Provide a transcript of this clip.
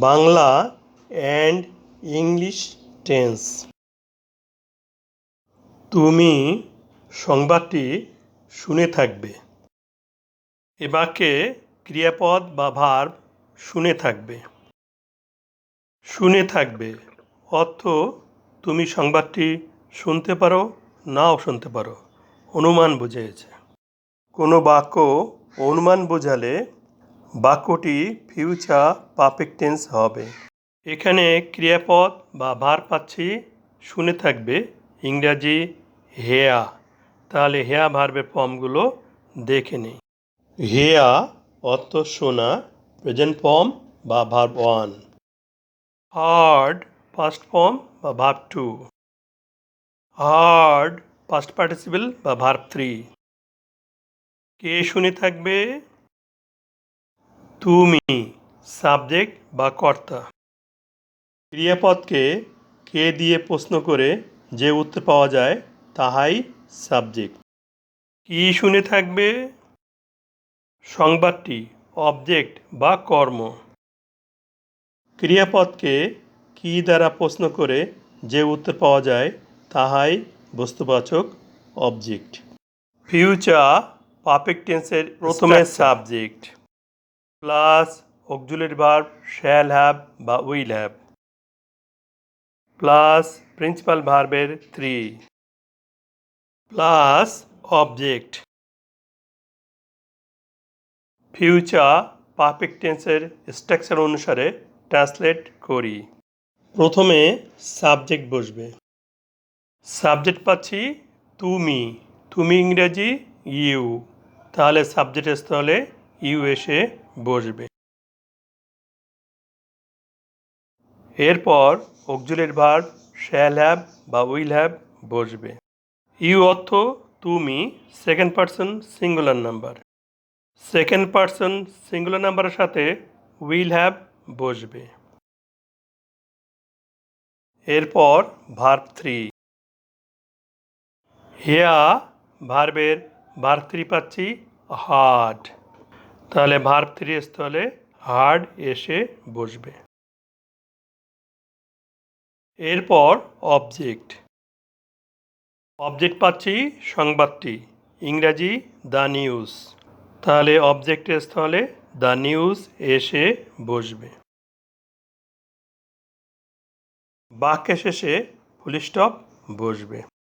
Bangla and English tense. তুমি সংবাদটি শুনে থাকবে। এ বাক্যে ক্রিয়াপদ বা ভার্ব শুনে থাকবে। শুনে থাকবে, অর্থ তুমি সংবাদটি শুনতে পারো, নাও শুনতে পারো। অনুমান বুঝিয়েছে কোনো বাক্য অনুমান বোঝালে বাক্যটি ফিউচার পারফেক্ট টেন্স হবে। এখানে ক্রিয়াপদ বা ভার পাচ্ছি, শুনে থাকবে, ইংরাজি হেয়া। তাহলে হেয়া ভার্বের ফর্মগুলো দেখে নিই। হেয়া অর্থ শোনা প্রেজেন্ট ফর্ম বা verb one heard first form বা verb two heard past participle বা ভার্ব থ্রি কে শুনে থাকবে? তুমি সাবজেক্ট বা কর্তা। ক্রিয়াপদকে কে দিয়ে প্রশ্ন করে যে উত্তর পাওয়া যায় তাহাই সাবজেক্ট। কি শুনে থাকবে? সংবাদটি অবজেক্ট বা কর্ম। ক্রিয়াপদকে কি দ্বারা প্রশ্ন করে যে উত্তর পাওয়া যায় তাহাই বস্তুবাচক অবজেক্ট। ফিউচার পারফেক্ট টেন্সের প্রথমে subject. Plus auxiliary verb shall have বা উইল হ্যাভ প্লাস প্রিন্সিপাল ভার্বের three plus object future perfect টেন্সের স্ট্রাকচার অনুসারে ট্রান্সলেট করি। প্রথমে সাবজেক্ট বসবে। সাবজেক্ট পাচ্ছি তুমি। তুমি ইংরেজি ইউ তাহলে সাবজেক্ট স্থলে ইউ এসে বসবে। এরপর অক্সুলের ভার্ব শ্যাল হ্যাভ বা উইল হ্যাভ বসবে। ইউ অর্থ তুমি second person singular number second person singular নাম্বারের সাথে উইল হ্যাভ বসবে। এরপর ভার্ব থ্রি হেয়া ভার্বের ভার্ব থ্রি পাচ্ছি হার্ড তাহলে ভার্ব থ্রি স্থলে হার্ড এসে বসবে। এরপর অবজেক্ট অবজেক্ট পাচ্ছি সংবাদটি, ইংরাজি দ্য নিউজ। তাহলে অবজেক্টের স্থলে দ্য নিউজ এসে বসবে। বাক্যের শেষে ফুল স্টপ বসবে।